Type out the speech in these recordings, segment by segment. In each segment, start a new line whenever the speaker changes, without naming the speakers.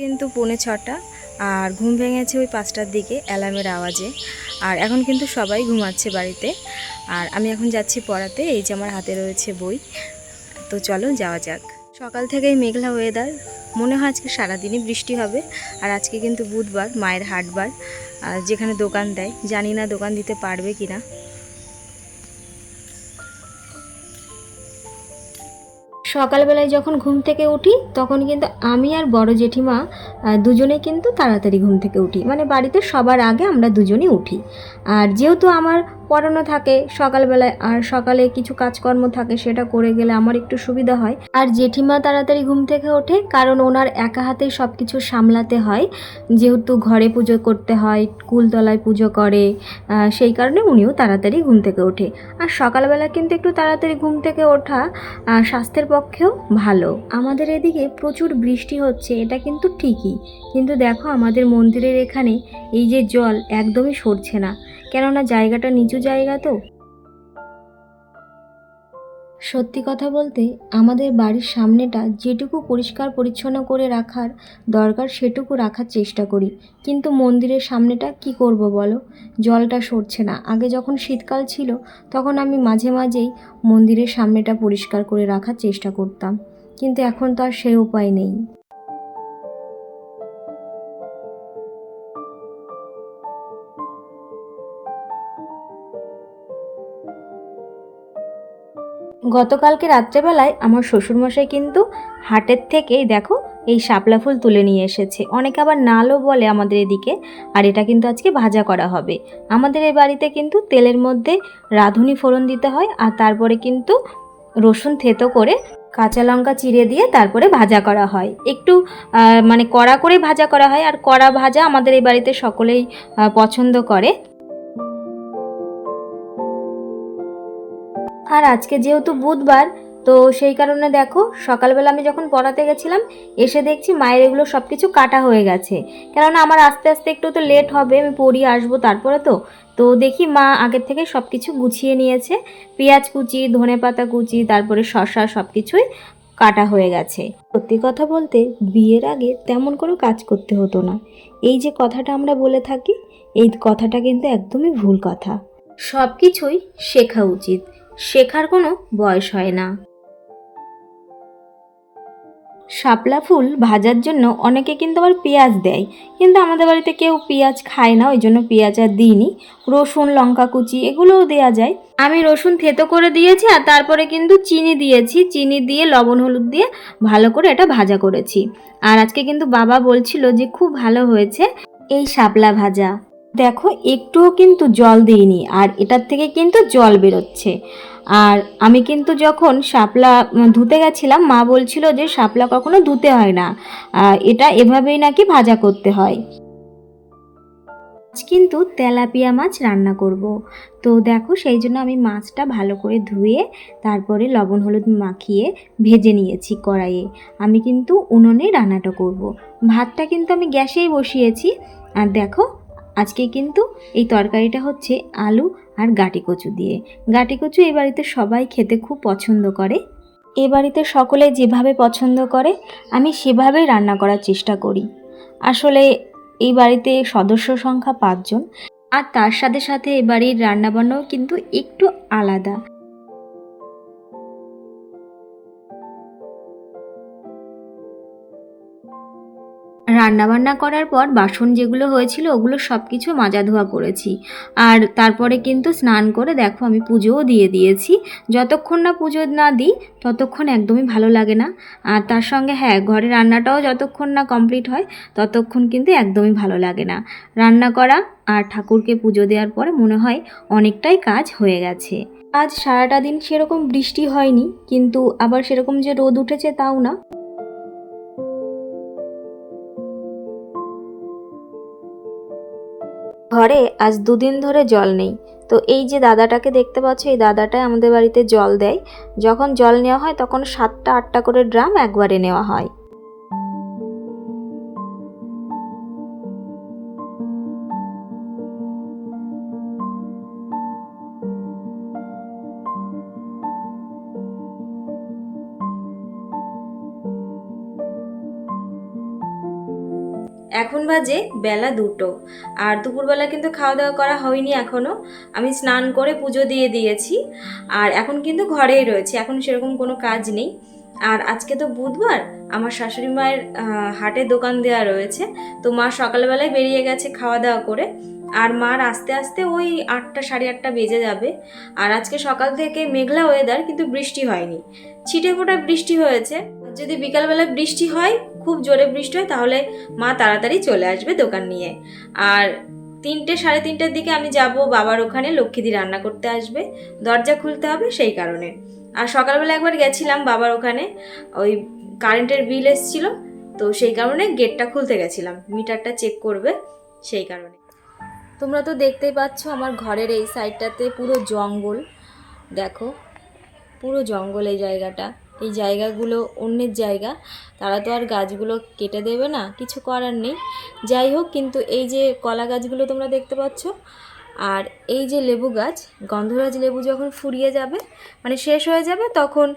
কিন্তু পৌনে ছটা আর ঘুম ভেঙেছে ওই পাঁচটার দিকে, অ্যালার্মের আওয়াজে। আর এখন কিন্তু সবাই ঘুমাচ্ছে বাড়িতে। আর আমি এখন যাচ্ছি পড়াতে, এই যে আমার হাতে রয়েছে বই। তো চলো যাওয়া যাক। সকাল থেকেই মেঘলা ওয়েদার মনে হয় আজকে সারাদিনই বৃষ্টি হবে। আর আজকে কিন্তু বুধবার, মায়ের হাটবার। যেখানে দোকান দেয়, জানি না দোকান দিতে পারবে কি না সকালবেলায় যখন ঘুম থেকে উঠি, তখন কিন্তু আমি আর বড় জেঠিমা দুজনে কিন্তু তাড়াতাড়ি ঘুম থেকে উঠি। মানে বাড়িতে সবার আগে আমরা দুজনেই উঠি। আর যেহেতু আমার পড়ানো থাকে, সকালবেলায় আর সকালে কিছু কাজকর্ম থাকে, সেটা করে গেলে আমার একটু সুবিধা হয়। আর জেঠিমা তাড়াতাড়ি ঘুম থেকে ওঠে, কারণ ওনার একা হাতেই সব কিছু সামলাতে হয়। যেহেতু ঘরে পুজো করতে হয় কুলতলায় পুজো করে সেই কারণে উনিও তাড়াতাড়ি ঘুম থেকে ওঠে। আর সকালবেলা কিন্তু একটু তাড়াতাড়ি ঘুম থেকে ওঠা স্বাস্থ্যের পক্ষেও ভালো। আমাদের এদিকে প্রচুর বৃষ্টি হচ্ছে, এটা কিন্তু ঠিকই। কিন্তু দেখো আমাদের মন্দিরের এখানে এই যে জল একদমই সরছে না। কেননা জায়গাটা নিচু জায়গা তো। সত্যি কথা বলতে, আমাদের বাড়ির সামনেটা যেটুকু পরিষ্কার পরিচ্ছন্ন করে রাখার দরকার সেটুকু রাখার চেষ্টা করি। কিন্তু মন্দিরের সামনেটা কি করব বলো? জলটা সরছে না। আগে যখন শীতকাল ছিল, তখন আমি মাঝে মাঝেই মন্দিরের সামনেটা পরিষ্কার করে রাখার চেষ্টা করতাম। কিন্তু এখন তো আর সে উপায় নেই। গতকালকে রাত্রেবেলায় আমার শ্বশুরমশাই কিন্তু হাটের থেকেই দেখো এই শাপলা ফুল তুলে নিয়ে এসেছে। অনেকে আবার নালও বলে আমাদের এদিকে, আর এটা কিন্তু আজকে ভাজা করা হবে। আমাদের এই বাড়িতে কিন্তু তেলের মধ্যে রাঁধুনি ফোড়ন দিতে হয়, আর তারপরে কিন্তু রসুন থেতো করে কাঁচা লঙ্কা চিড়ে দিয়ে তারপরে ভাজা করা হয়। একটু মানে কড়া করে ভাজা করা হয়, আর কড়া ভাজা আমাদের এই বাড়িতে সকলেই পছন্দ করে। আর আজকে যেহেতু বুধবার, তো সেই কারণে দেখো, সকালবেলা আমি যখন পড়াতে গেছিলাম, এসে দেখছি মায়ের এগুলো সব কিছু কাটা হয়ে গেছে। কেননা আমার আস্তে আস্তে একটু তো লেট হবে, আমি পড়িয়ে আসব তারপরে তো। তো দেখি মা আগের থেকে সব কিছু গুছিয়ে নিয়েছে। পেঁয়াজ কুচি ধনে পাতা কুচি, তারপরে শসা সব কিছুই কাটা হয়ে গেছে। সত্যি কথা বলতে, বিয়ের আগে তেমন কোনো কাজ করতে হতো না। এই যে কথাটা আমরা বলে থাকি, এই কথাটা কিন্তু একদমই ভুল কথা। সব কিছুই শেখা উচিত। শেখার কোনো বয়স হয় না। শাপলা ফুল ভাজার জন্য অনেকে কিন্তু আবার পেঁয়াজ দেয়। কিন্তু আমাদের বাড়িতে কেউ পেঁয়াজ খায় না, ওই জন্য পেঁয়াজ আর দিইনি। রসুন, লঙ্কা কুচি, এগুলোও দেওয়া যায়। আমি রসুন থেতো করে দিয়েছি আর তারপরে কিন্তু চিনি দিয়েছি। চিনি দিয়ে লবণ, হলুদ দিয়ে ভালো করে এটা ভাজা করেছি। আর আজকে কিন্তু বাবা বলছিল যে খুব ভালো হয়েছে এই শাপলা ভাজা। দেখো, একটুও কিন্তু জল দিইনি আর এটার থেকে কিন্তু জল বেরোচ্ছে। আর আমি কিন্তু যখন শাপলা ধুতে গেছিলাম, মা বলছিল যে শাপলা কখনো ধুতে হয় না। এটা এভাবেই নাকি ভাজা করতে হয়। আজ কিন্তু তেলাপিয়া মাছ রান্না করব। তো দেখো, সেই জন্য আমি মাছটা ভালো করে ধুয়ে, তারপরে লবণ হলুদ মাখিয়ে ভেজে নিয়েছি কড়াইয়ে। আমি কিন্তু উনুনে রান্নাটা করব। ভাতটা কিন্তু আমি গ্যাসেই বসিয়েছি। আর দেখো আজকে কিন্তু এই তরকারিটা হচ্ছে আলু আর গাটি কচু দিয়ে। গাটি কচু এই বাড়িতে সবাই খেতে খুব পছন্দ করে। এ বাড়িতে সকলে যেভাবে পছন্দ করে, আমি সেভাবেই রান্না করার চেষ্টা করি। আসলে এই বাড়িতে সদস্য সংখ্যা পাঁচজন, আর তার সাথে সাথে এ বাড়ির রান্নাবান্নাও কিন্তু একটু আলাদা। রান্নাবান্না করার পর বাসন যেগুলো হয়েছিল ওগুলো সব কিছু মাজা ধোয়া করেছি। আর তারপরে কিন্তু স্নান করে দেখো আমি পুজোও দিয়ে দিয়েছি। যতক্ষণ না পুজো না দিই, ততক্ষণ একদমই ভালো লাগে না। আর তার সঙ্গে হ্যাঁ ঘরে রান্নাটাও যতক্ষণ না কমপ্লিট হয়, ততক্ষণ কিন্তু একদমই ভালো লাগে না। রান্না করা আর ঠাকুরকে পুজো দেওয়ার পরে মনে হয় অনেকটাই কাজ হয়ে গেছে। আজ সারাটা দিন সেরকম বৃষ্টি হয়নি, কিন্তু আবার সেরকম যে রোদ উঠেছে তাও না। ঘরে আজ দুদিন ধরে জল নেই। তো এই যে দাদাটাকে দেখতে পাচ্ছ, এই দাদাটাই আমাদের বাড়িতে জল দেয়। যখন জল নেওয়া হয়, তখন সাতটা আটটা করে ড্রাম একবারে নেওয়া হয়। এখন বাজে বেলা দুটো। আর দুপুরবেলা কিন্তু খাওয়া দাওয়া করা হয়নি এখনও আমি স্নান করে পুজো দিয়ে দিয়েছি। আর এখন কিন্তু ঘরেই রয়েছে, এখন সেরকম কোনো কাজ নেই। আর আজকে তো বুধবার, আমার শাশুড়ি মায়ের হাটে দোকান দেওয়া রয়েছে। তো মা সকালবেলায় বেরিয়ে গেছে খাওয়া দাওয়া করে। আর মার আস্তে আস্তে ওই আটটা, সাড়ে আটটা বেজে যাবে। আর আজকে সকাল থেকে মেঘলা ওয়েদার কিন্তু বৃষ্টি হয়নি। ছিটে ফোটা বৃষ্টি হয়েছে। যদি বিকালবেলা বৃষ্টি হয় খুব জোরে বৃষ্টি হয়, তাহলে মা তাড়াতাড়ি চলে আসবে দোকান নিয়ে। আর তিনটে, সাড়ে তিনটের দিকে আমি যাব, বাবার ওখানে লক্ষ্মীদি রান্না করতে আসবে, দরজা খুলতে হবে সেই কারণে। আর সকালবেলা একবার গেছিলাম বাবার ওখানে, ওই কারেন্টের বিল এসছিল, তো সেই কারণে গেটটা খুলতে গেছিলাম, মিটারটা চেক করবে সেই কারণে। তোমরা তো দেখতেই পাচ্ছ আমার ঘরের এই সাইডটাতে পুরো জঙ্গল, দেখো, পুরো জঙ্গল এই জায়গাটা। এই জায়গাগুলো অন্যের জায়গা। তারা তো আর গাছগুলো কেটে দেবে না, কিছু করার নেই। যাই হোক, কিন্তু এই যে কলা গাছগুলো তোমরা দেখতে পাচ্ছ, আর এই যে লেবু গাছ, গন্ধরাজ লেবু যখন ফুরিয়ে যাবে মানে শেষ হয়ে যাবে, তখন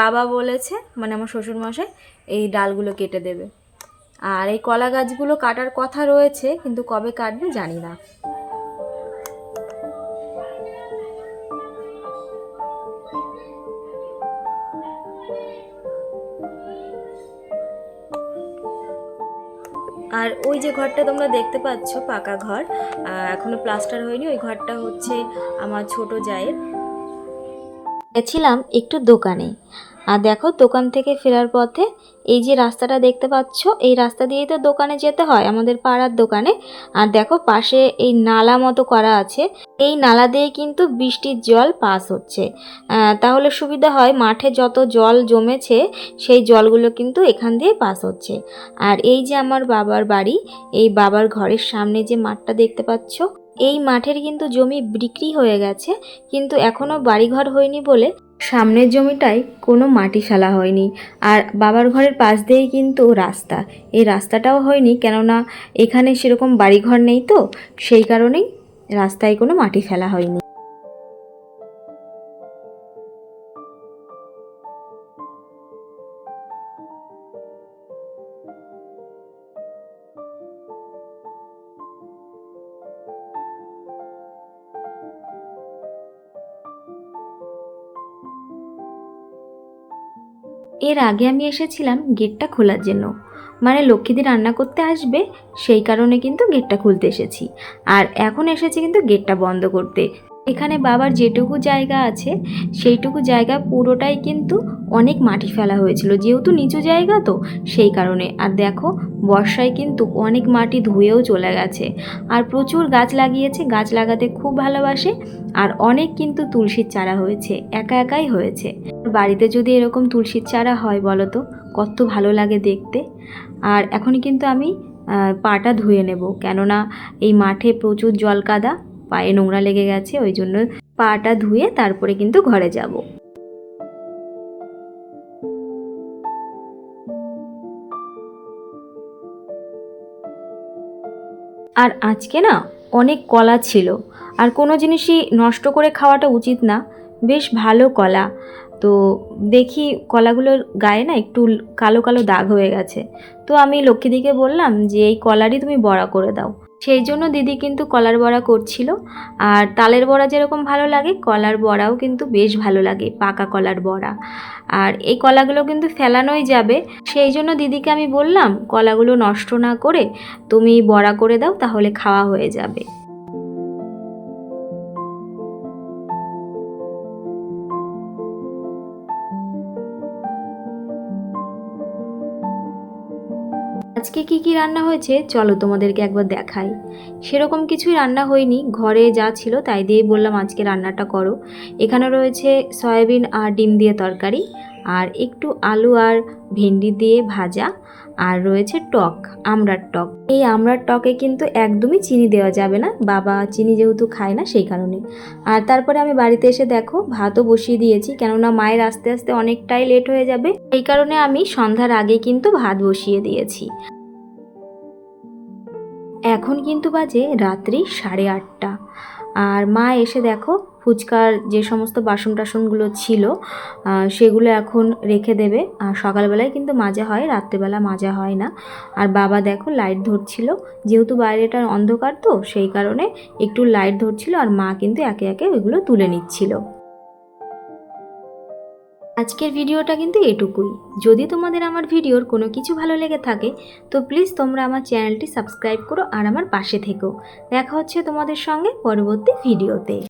বাবা বলেছে মানে আমার শ্বশুরমশাই, এই ডালগুলো কেটে দেবে। আর এই কলা গাছগুলো কাটার কথা রয়েছে, কিন্তু কবে কাটবে জানি না। আর ওই যে ঘরটা তোমরা দেখতে পাচ্ছ, পাকা ঘর এখনও প্লাস্টার হয়নি, ওই ঘরটা হচ্ছে আমার ছোট জায়ের। গেছিলাম একটু দোকানে। আর দেখো দোকান থেকে ফেরার পথে এই যে রাস্তাটা দেখতে পাচ্ছ, এই রাস্তা দিয়েই তো দোকানে যেতে হয়, আমাদের পাড়ার দোকানে। আর দেখো পাশে এই নালা মতো করা আছে। এই নালা দিয়ে কিন্তু বৃষ্টির জল পাস হচ্ছে। তাহলে সুবিধা হয় মাঠে যত জল জমেছে, সেই জলগুলো কিন্তু এখান দিয়ে পাস হচ্ছে। আর এই যে আমার বাবার বাড়ি, এই বাবার ঘরের সামনে যে মাঠটা দেখতে পাচ্ছ, এই মাঠের কিন্তু জমি বিক্রি হয়ে গেছে, কিন্তু এখনও বাড়িঘর হয়নি বলে সামনের জমিটায় কোনো মাটি ফেলা হয়নি। আর বাবার ঘরের পাশ দিয়েই কিন্তু রাস্তা। এই রাস্তাটাও হয়নি, কেননা এখানে সেরকম বাড়িঘর নেই তো, সেই কারণেই রাস্তায় কোনো মাটি ফেলা হয়নি। এর আগে আমি এসেছিলাম গেটটা খোলার জন্য। মানে লক্ষ্মীদি রান্না করতে আসবে, সেই কারণে কিন্তু গেটটা খুলতে এসেছি। আর এখন এসেছি কিন্তু গেটটা বন্ধ করতে। এখানে বাবার যেটুকু জায়গা আছে, সেইটুকু জায়গা পুরোটাই কিন্তু অনেক মাটি ফেলা হয়েছিল। যেহেতু নিচু জায়গা তো, সেই কারণে। আর দেখো, বর্ষায় কিন্তু অনেক মাটি ধুয়েও চলে গেছে। আর প্রচুর গাছ লাগিয়েছে, গাছ লাগাতে খুব ভালোবাসে। আর অনেক কিন্তু তুলসীর চারা হয়েছে, একা একাই হয়েছে। বাড়িতে যদি এরকম তুলসীর চারা হয় বলো তো, কত ভালো লাগে দেখতে। আর এখনই কিন্তু আমি পাটা ধুয়ে নেব। কেননা এই মাঠে প্রচুর জল কাদা, পায়ে নোংরা লেগে গেছে, ওই জন্য পাটা ধুয়ে তারপরে কিন্তু ঘরে যাব। আর আজকে না অনেক কলা ছিল। আর কোনো জিনিসই নষ্ট করে খাওয়াটা উচিত না। বেশ ভালো কলা। তো দেখি কলাগুলোর গায়ে না একটু কালো কালো দাগ হয়ে গেছে। তো আমি লক্ষ্মীদিকে বললাম যে, এই কলারই তুমি বড়া করে দাও। সেই জন্য দিদি কিন্তু কলার বড়া করছিল। আর তালের বড়া যেরকম ভালো লাগে, কলার বড়াও কিন্তু বেশ ভালো লাগে, পাকা কলার বড়া। আর এই কলাগুলো কিন্তু ফেলানোই যাবে। সেই জন্য দিদিকে আমি বললাম, কলাগুলো নষ্ট না করে তুমি বড়া করে দাও, তাহলে খাওয়া হয়ে যাবে। আজকে কি কি রান্না হয়েছে? চলো তোমাদেরকে একবার দেখাই। সেরকম কিছুই রান্না হয়নি। ঘরে যা ছিল তাই দিয়েই বললাম আজকে রান্নাটা করো। এখানে রয়েছে সয়াবিন আর ডিম দিয়ে তরকারি। আর একটু আলু আর ভেন্ডি দিয়ে ভাজা। আর রয়েছে টক, আমড়ার টক। এই আমড়ার টকে কিন্তু একদমই চিনি দেওয়া যাবে না। বাবা চিনি যেহেতু খায় না সেই কারণে। আর তারপরে আমি বাড়িতে এসে দেখো, ভাতও বসিয়ে দিয়েছি। কেননা মায়ের আস্তে আস্তে অনেকটাই লেট হয়ে যাবে। এই কারণে আমি সন্ধ্যার আগে কিন্তু ভাত বসিয়ে দিয়েছি। এখন কিন্তু বাজে রাত্রি সাড়ে আটটা। আর মা এসে দেখো ফুচকার যে সমস্ত বাসন টাসনগুলো ছিল সেগুলো এখন রেখে দেবে। আর সকালবেলায় কিন্তু মাজা হয়, রাত্রেবেলা মাজা হয় না। আর বাবা দেখো লাইট ধরছিল, যেহেতু বাইরেটা অন্ধকার তো, সেই কারণে একটু লাইট ধরছিল আর মা কিন্তু একে একে ওইগুলো তুলে নিচ্ছিল। আজকের ভিডিওটা কিন্তু এটুকুই। যদি তোমাদের আমার ভিডিওর কোনো কিছু ভালো লেগে থাকে, তো প্লিজ তোমরা আমার চ্যানেলটি সাবস্ক্রাইব করো আর আমার পাশে থেকো। দেখা হচ্ছে তোমাদের সঙ্গে পরবর্তী ভিডিওতে।